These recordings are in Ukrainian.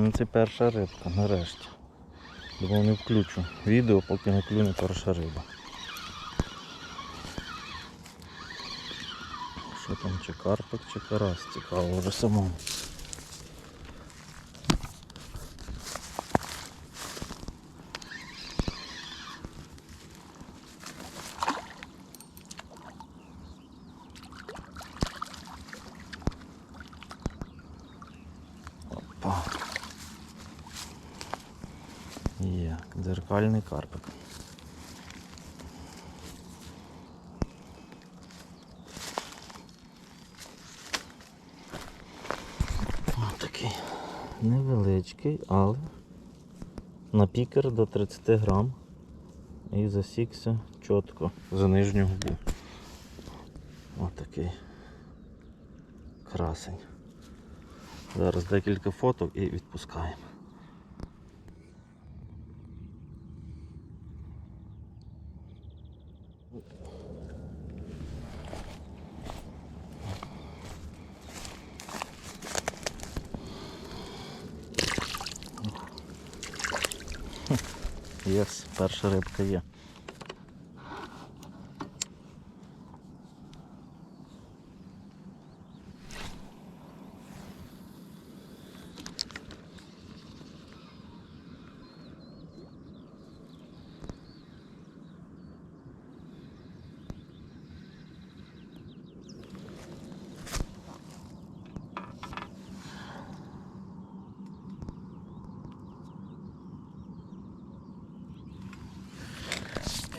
Ну, Це перша рибка, нарешті. Думав не включу відео, поки не клюне перша риба. Що там, чи карпик, чи карась, цікаво вже самому. Опа. Є, дзеркальний карпик. Ось такий невеличкий, але на пікер до 30 грам і засікся чітко за нижню губу. Ось такий красень. Зараз декілька фоток і відпускаємо. Перша рибка є.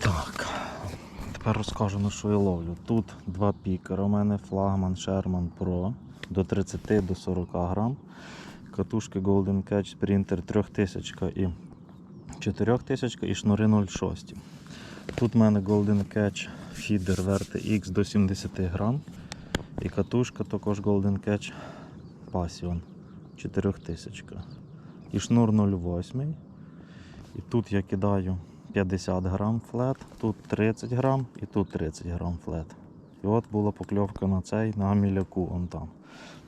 Так, тепер розкажу на що я ловлю. Тут два пікера у мене флагман Sherman Pro до 30 до 40 грам. Катушки Golden Catch Sprinter 3000 і 4000 і шнури 0,6. Тут в мене Golden Catch Feeder VerteX до 70 грам. І катушка також Golden Catch Passion 4000. І шнур 0,8. І тут я кидаю 50 грам флет, тут 30 грам і тут 30 грам флет. І от була покльовка на цей на міляку он там.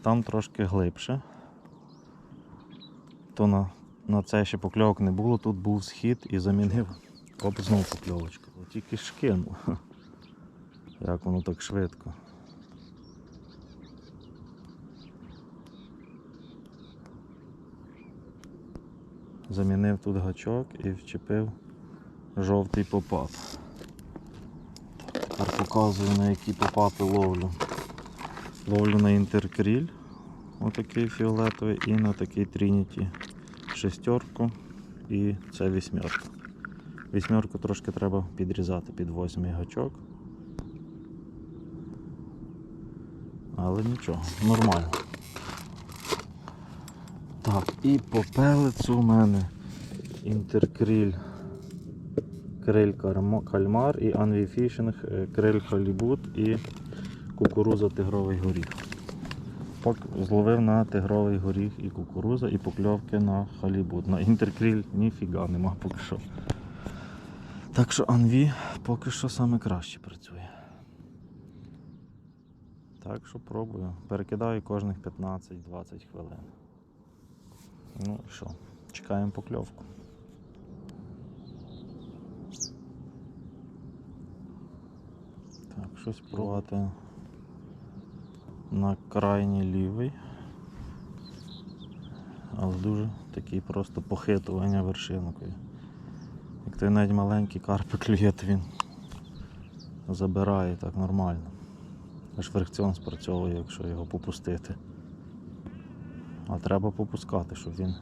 Там трошки глибше. То на, на цей ще покльовок не було, тут був схід і замінив. Оп, знову покльовочка. Тільки ж. Як воно так швидко. Замінив тут гачок і вчепив жовтий попап. Тепер показую на які попапи ловлю. Ловлю на інтеркріль, отакий фіолетовий, і на такий Trinity шестерку і це вісьмерка. Вісьмерку трошки треба підрізати під восьмий гачок. Але нічого, нормально. Так, і по пелецу у мене інтеркріль криль кальмар і Fishing, е, криль халібут і кукуруза тигровий горіх. Зловив на тигровий горіх і кукуруза, і покльовки на халібут. На інтеркріль ніфіга нема поки що. Так що Anvi поки що саме краще працює. Так що пробую. Перекидаю кожних 15-20 хвилин. Ну що, чекаємо покльовку. Так, щось пробувати на крайній лівий. Але дуже такий просто похитування вершинкою. Як той навіть маленький карпик клює, то він забирає так нормально. Аж фрикціон спрацьовує, якщо його попустити. А треба попускати, щоб він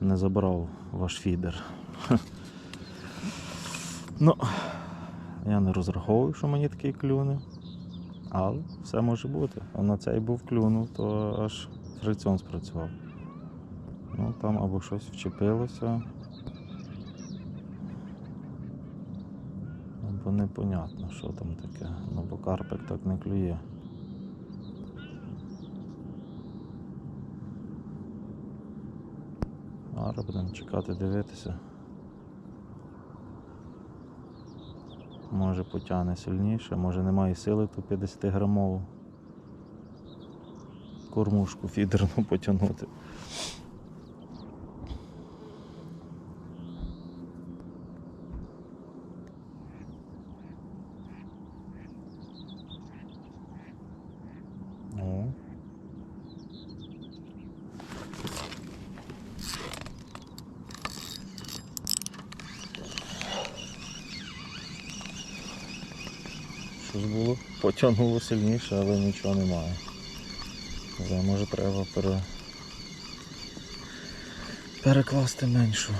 не забрав ваш фідер. Ну, я не розраховую, що мені такий клюне. Але все може бути. А на цей був клюнув, то аж фрикціон спрацював. Ну там або щось вчепилося. Або непонятно, що там таке. Ну бо карпик так не клює. Зараз будемо чекати, дивитися. Може потягне сильніше, може немає сили ту 50 грамову кормушку фідерну потягнути. Щось було. Потягнуло сильніше, але нічого немає. Вже може треба пере... перекласти меншу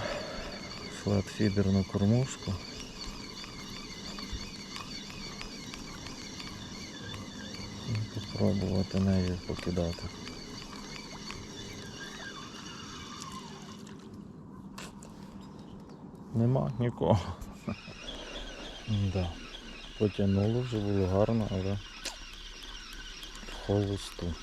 флетфідерну кормушку. І попробувати нею покидати. Нема нікого. Да. Потягнуло вже було гарно, але в холосту.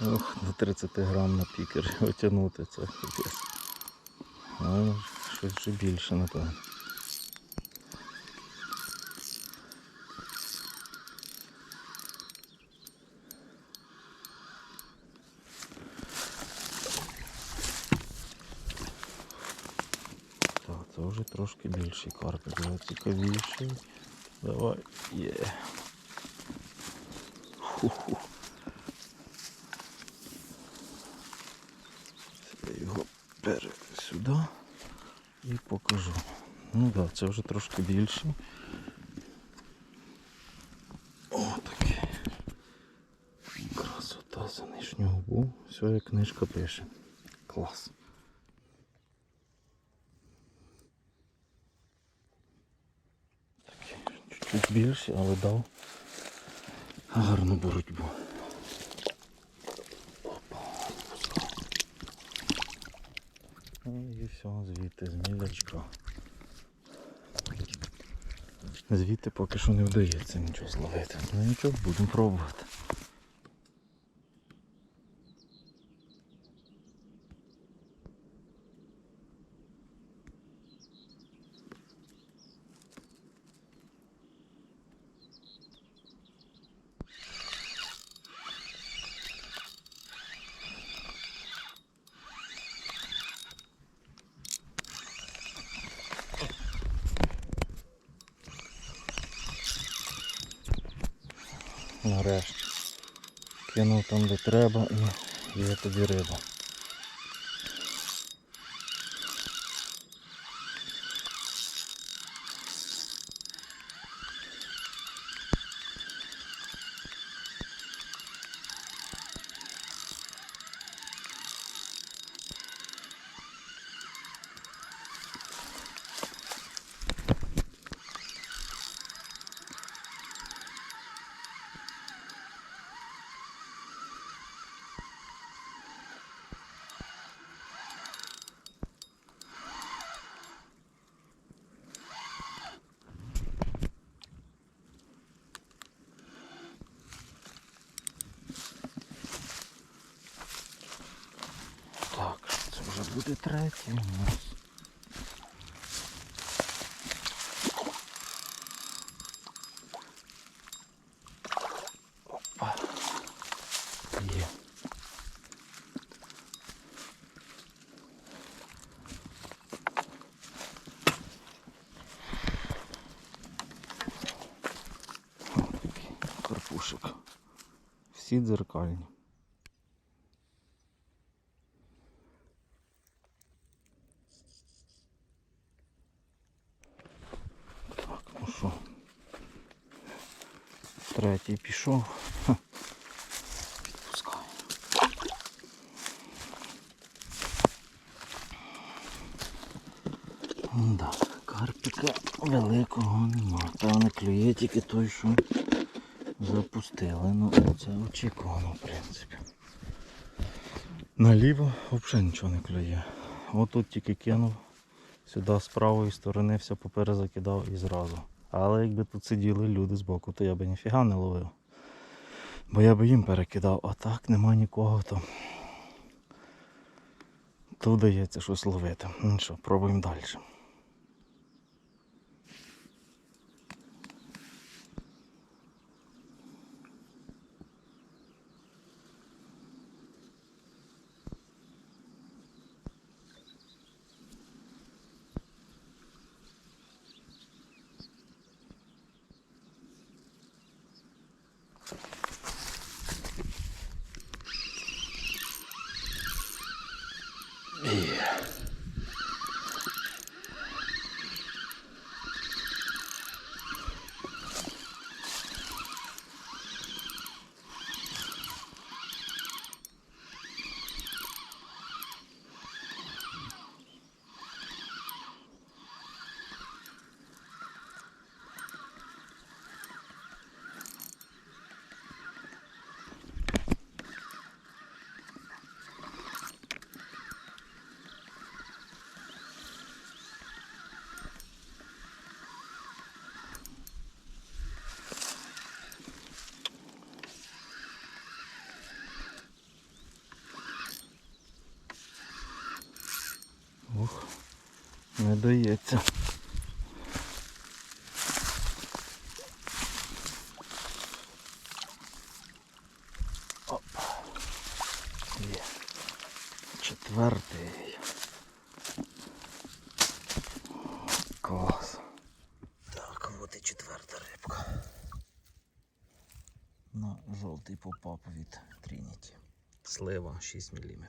Ох, до 30 грам на пікер витягнути це капець. Ну, щось вже більше, напевно. Так, це вже трошки більший карпик, але цікавіший. Давай, є. Ху-ху. Я його пере сюди і покажу. Ну так, да, це вже трошки більший. О. Красота за нижню губу. Все як книжка пише. Клас. Такий чуть-чуть більший, але дав гарну боротьбу. Все, звідти з мілячка. Звідти поки що не вдається нічого зловити. Ну нічого, будемо пробувати. Нарешті. Кинув там де треба і є тобі риба. буде третій у нас. Опа. Є. Ось такий Карпушик. Всі дзеркальні. Третій пішов. Ха. Відпускаю. Да, карпика великого нема. Певне клює тільки той, що запустили. Ну це очікувано, в принципі. Наліво взагалі нічого не клює. Отут тільки кинув. Сюди з правої сторони все поперезакидав і зразу. Але якби тут сиділи люди з боку, то я би ніфіга не ловив. Бо я би їм перекидав, а так нема нікого, то тут вдається щось ловити. Ну що, пробуємо далі. Не дається. Оп. Є. Четвертий. Клас. Так, от і четверта рибка. На жовтий попап від Трініті. Слива 6 мм.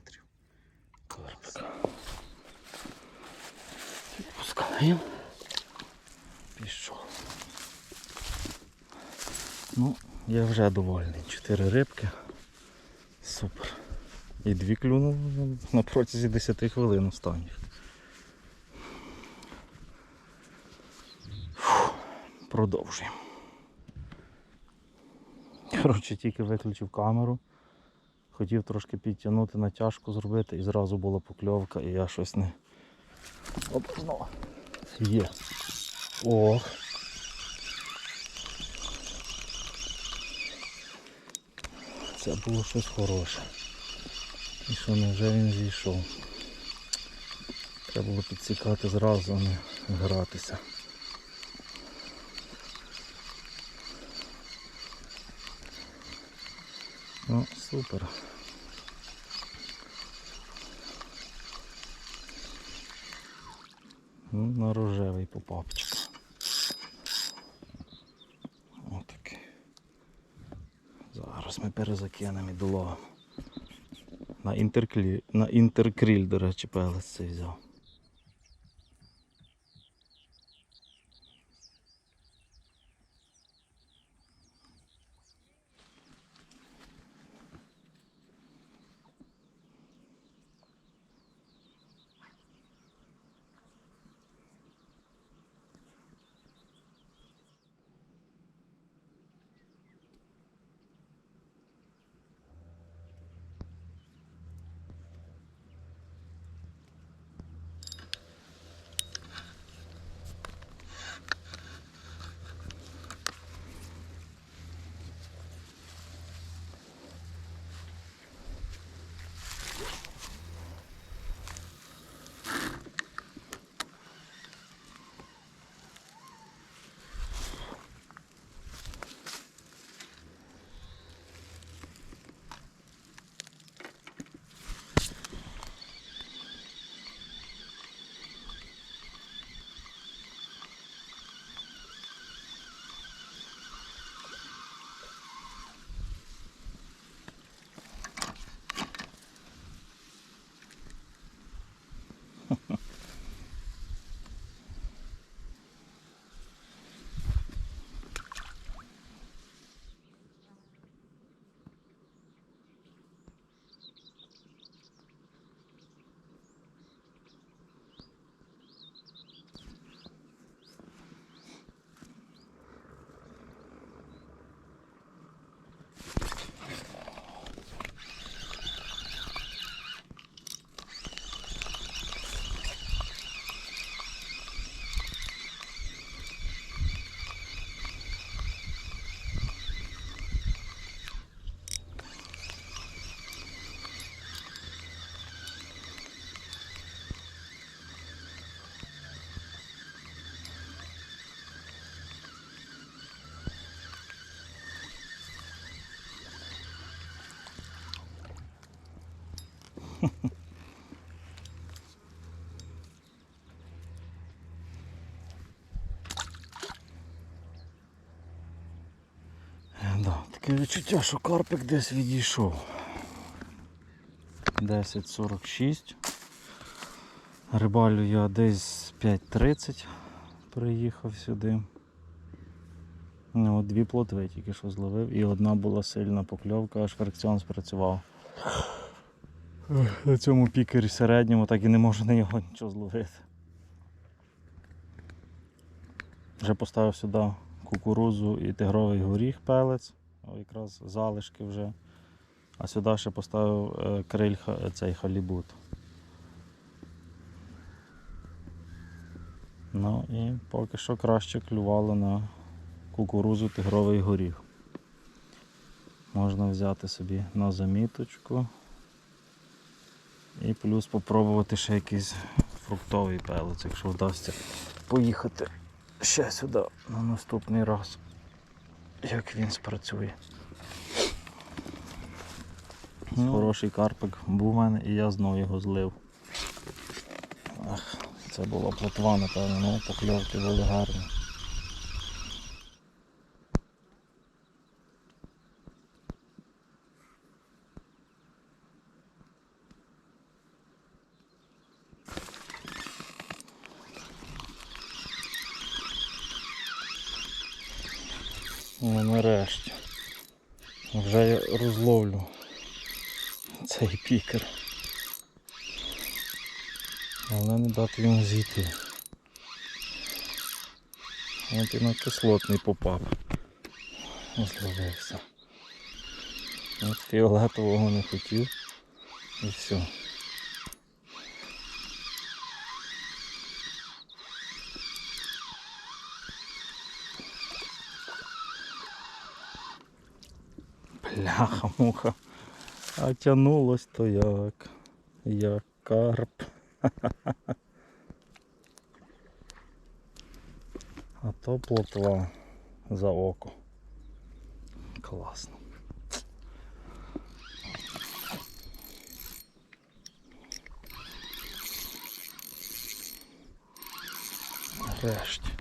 Клас. Пускаємо. Пішов. Ну, я вже довольний. Чотири рибки. Супер. І дві клюнули на протязі 10 хвилин останніх. Фу, Продовжуємо. Коротше, тільки виключив камеру. Хотів трошки підтягнути натяжку зробити і зразу була покльовка і я щось не Оп. Є. О. Це було щось хороше. І що невже він зійшов? Треба було підсікати зразу, а не гратися. Ну, супер. Ну, на рожевий попапчик. Отакий. Зараз ми перезакинемо і доловимо. На інтерклі... на інтеркріль, до речі, пелець цей взяв. Таке відчуття, що карпик десь відійшов. 10.46. Рибалю я десь 5.30 приїхав сюди. Ну, дві плотви тільки що зловив і одна була сильна покльовка, аж фрикціон спрацював. На цьому пікері середньому так і не можу на нього нічого зловити. Вже поставив сюди кукурузу і тигровий горіх пелець, якраз залишки вже. А сюди ще поставив е, криль цей халібут. Ну і поки що краще клювало на кукурузу тигровий горіх. Можна взяти собі на заміточку. І плюс попробувати ще якийсь фруктовий пелець, якщо вдасться поїхати ще сюди на наступний раз, як він спрацює. Ну, Хороший карпик був у мене і я знову його злив. Ах, це була плотва, напевно, ну покльовки були гарні. Ну, нарешті. Вже я розловлю цей пікер. Але не дати йому зійти. От і на кислотний попав. Зловився. От фіолетового не хотів. І все. Бляха-муха. А тянулось то як. Як карп. А то плотва за око. Класно. Нарешті.